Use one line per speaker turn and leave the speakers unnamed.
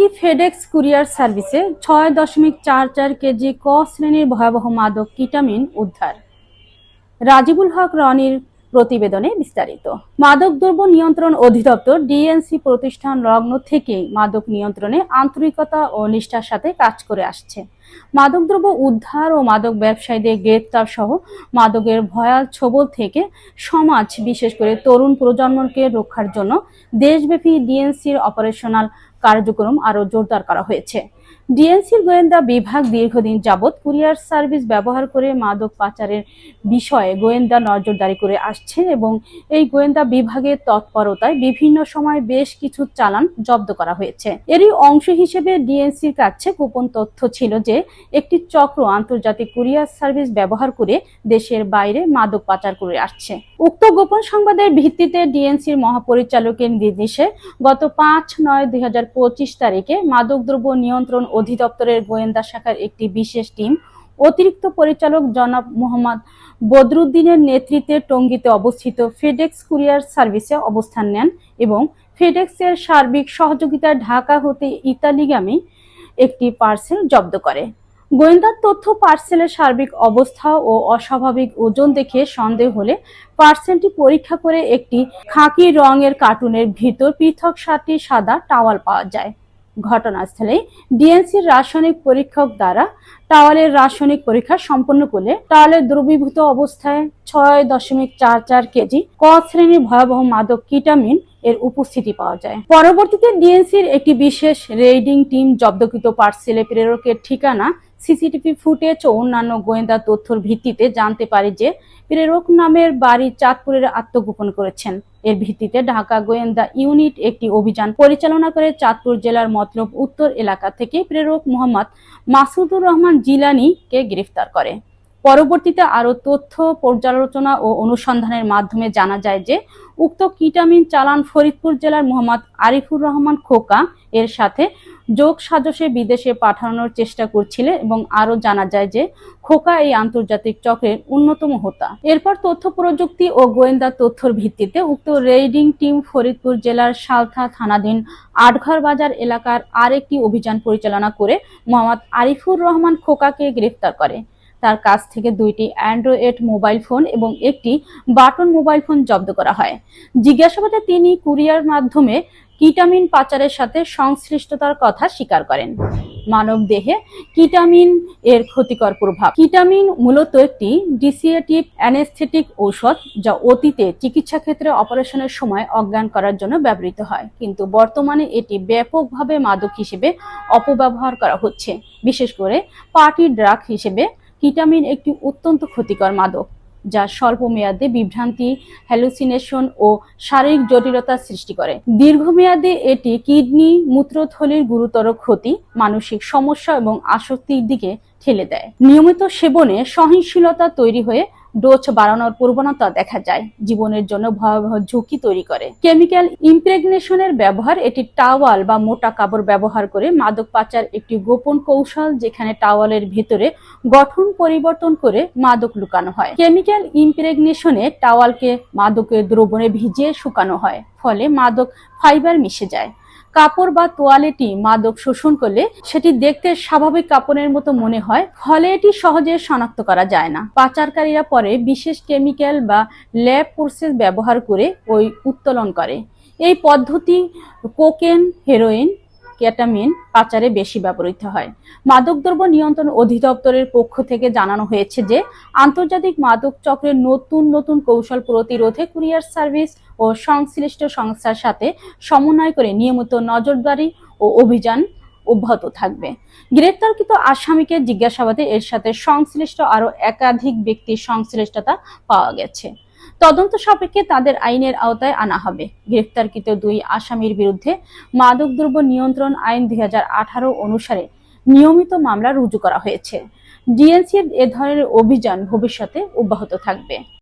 Tongi FedEx courier সার্ভিসে ছয় দশমিক চার চার কেজি ক শ্রেণির ভয়াবহ মাদক কিটামিন উদ্ধার। রাজিবুল হক রনির প্রতিবেদনে বিস্তারিত। মাদক দ্রব্য নিয়ন্ত্রণ অধিদপ্তর ডিএনসি প্রতিষ্ঠান লগ্ন থেকেই মাদক নিয়ন্ত্রণে আন্তরিকতা ও নিষ্ঠার সাথে কাজ করে আসছে। মাদকদ্রব্য উদ্ধার ও মাদক ব্যবসায়ীদের গ্রেপ্তার সহ মাদকের ভয়াল ছবল থেকে সমাজ, বিশেষ করে তরুণ প্রজন্মকে রক্ষার জন্য দেশব্যাপী ডিএনসির অপারেশনাল কার্যক্রম আরও জোরদার করা হয়েছে। ডিএনসির গোয়েন্দা বিভাগ দীর্ঘদিন যাবৎ কুরিয়ার সার্ভিস ব্যবহার করে মাদক পাচারের বিষয়ে গোয়েন্দা নজরদারি করে আসছে এবং এই গোয়েন্দা বিভাগের তৎপরতায় বিভিন্ন সময় বেশ কিছু চালান জব্দ করা হয়েছে। এরই অংশ হিসেবে ডিএনসির কাছে গোপন তথ্য ছিল যে, একটি চক্র আন্তর্জাতিক কুরিয়ার সার্ভিস ব্যবহার করে দেশের বাইরে মাদক পাচার করে আসছে। উক্ত গোপন সংবাদের ভিত্তিতে ডিএনসির মহাপরিচালকের নির্দেশে গত পাঁচ নয় দুই তারিখে মাদকদ্রব্য নিয়ন্ত্রণ অধিদপ্তরের গোয়েন্দা শাখার একটি বিশেষ টিম। অতিরিক্ত পরিচালক জনাব মোহাম্মদ বদরুদ্দিনের নেতৃত্বে টঙ্গীতে অবস্থিত ফেডেক্স কুরিয়ার সার্ভিসে অবস্থান নেন এবং ফেডেক্সের সার্বিক সহযোগিতায় ঢাকা হতে ইতালিগামী একটি পার্সেল জব্দ করে। গোয়েন্দার তথ্য পার্সেলের সার্বিক অবস্থা ও অস্বাভাবিক ওজন দেখে সন্দেহ হলে পার্সেলটি পরীক্ষা করে একটি খাকি রঙের কার্টুনের ভিতর পৃথক সাতটি সাদা টাওয়াল পাওয়া যায়। ঘটনাস্থলে ডিএনসির রাসায়নিক পরীক্ষক দ্বারা টাওয়ালের রাসায়নিক পরীক্ষা সম্পন্ন করলে টাওয়ালের দ্রবীভূত অবস্থায় ছয় দশমিক চার চার কেজি ক শ্রেণির ভয়াবহ মাদক কিটামিন এর উপস্থিতি পাওয়া যায়। পরবর্তীতে ডিএনসির একটি বিশেষ রেইডিং টিম জব্দকৃত পার্সেলে প্রেরকের ঠিকানা সিসিটিভি ফুটেজ ও অন্যান্য গোয়েন্দা তথ্যর ভিত্তিতে জানতে পারে যে প্রেরক নামের বাড়ি চাঁদপুরের আত্মগোপন করেছেন। এর ভিত্তিতে ঢাকা গোয়েন্দা ইউনিট একটি অভিযান পরিচালনা করে চাঁদপুর জেলার মতলব উত্তর এলাকা থেকে প্রেরক মোহাম্মদ মাসুদুর রহমান জিলানিকে গ্রেফতার করে। পরবর্তীতে আরও তথ্য, পর্যালোচনা ও অনুসন্ধানের মাধ্যমে জানা যায় যে, উক্ত কিটামিন চালান ফরিদপুর জেলার মোহাম্মদ আরিফুর রহমান খোকা এর সাথে যোগ সাজসে বিদেশে পাঠানোর চেষ্টা করছিলেন এবং আরও জানা যায় যে, খোকা এই আন্তর্জাতিক চক্রের অন্যতম হোতা। এরপর তথ্য প্রযুক্তি ও গোয়েন্দা তথ্যর ভিত্তিতে উক্ত রেইডিং টিম ফরিদপুর জেলার সালথা থানাধীন আটঘর বাজার এলাকার আরেকটি অভিযান পরিচালনা করে মোহাম্মদ আরিফুর রহমান খোকাকে গ্রেফতার করে। তার কাছ থেকে দুইটি অ্যান্ড্রয়েড মোবাইল ফোন এবং একটি বাটন মোবাইল ফোন জব্দ করা হয়। জিজ্ঞাসাবাদে তিনি কুরিয়ার মাধ্যমে কিটামিন পাচারের সাথে সংশ্লিষ্টতার কথা স্বীকার করেন। মানব দেহে কিটামিন এর ক্ষতিকর প্রভাব। কিটামিন মূলত একটি ডিসিয়েটিভ অ্যানেস্থেটিক ঔষধ যা অতীতে চিকিৎসা ক্ষেত্রে অপারেশনের সময় অজ্ঞান করার জন্য ব্যবহৃত হয়। কিন্তু বর্তমানে এটি ব্যাপকভাবে মাদক হিসেবে অপব্যবহার করা হচ্ছে। বিশেষ করে পার্টি ড্রাগ হিসেবে কিটামিন একটি অত্যন্ত ক্ষতিকর মাদক, যা স্বল্প মেয়াদে বিভ্রান্তি, হ্যালুসিনেশন ও শারীরিক জটিলতা সৃষ্টি করে। দীর্ঘমেয়াদে এটি কিডনি, মূত্রথলির গুরুতর ক্ষতি, মানসিক সমস্যা এবং আসক্তির দিকে ঠেলে দেয়। নিয়মিত সেবনে সহিংসীলতা তৈরি হয়ে ডোজ বাড়ানোর প্রবণতা দেখা যায়। জীবনের জন্য ভয়াবহ ঝুঁকি তৈরি করে। কেমিক্যাল ইমপ্রেগনেশনের ব্যবহার, এটি টাওয়াল বা মোটা কাপড় ব্যবহার করে মাদক পাচার একটি গোপন কৌশল যেখানে টাওয়ালের ভিতরে গঠন পরিবর্তন করে মাদক লুকানো হয়। কেমিক্যাল ইমপ্রেগনেশনে টাওয়ালকে মাদকের দ্রবণে ভিজিয়ে শুকানো হয়, ফলে মাদক ফাইবার মিশে যায়। কাপড় বা তোয়ালেটি মাদক শোষণ করলে সেটি দেখতে স্বাভাবিক কাপড়ের মতো মনে হয়, ফলে এটি সহজে শনাক্ত করা যায় না। পাচারকারীরা পরে বিশেষ কেমিক্যাল বা ল্যাব প্রসেস ব্যবহার করে ওই উত্তোলন করে। এই পদ্ধতি কোকেন, হেরোইন কেটামিন পাচারে বেশি ব্যবহৃত হয়। মাদকদ্রব্য নিয়ন্ত্রণ অধিদপ্তরের পক্ষ থেকে জানানো হয়েছে যে, আন্তর্জাতিক মাদক চক্রের নতুন নতুন কৌশল প্রতিরোধে কুরিয়ার সার্ভিস ও সংশ্লিষ্ট সংস্থার সাথে সমন্বয় করে নিয়মিত নজরদারি ও অভিযান অব্যাহত থাকবে। গ্রেপ্তারকৃত আসামিকে জিজ্ঞাসাবাদে এর সাথে সংশ্লিষ্ট আরও একাধিক ব্যক্তির সংশ্লিষ্টতা পাওয়া গেছে। তদন্ত সাপেক্ষে তাদের আইনের আওতায় আনা হবে। গ্রেফতারকৃত দুই আসামির বিরুদ্ধে মাদকদ্রব্য নিয়ন্ত্রণ আইন দুই হাজার আঠারো অনুসারে নিয়মিত মামলা রুজু করা হয়েছে। ডিএনসির এ ধরনের অভিযান ভবিষ্যতে অব্যাহত থাকবে।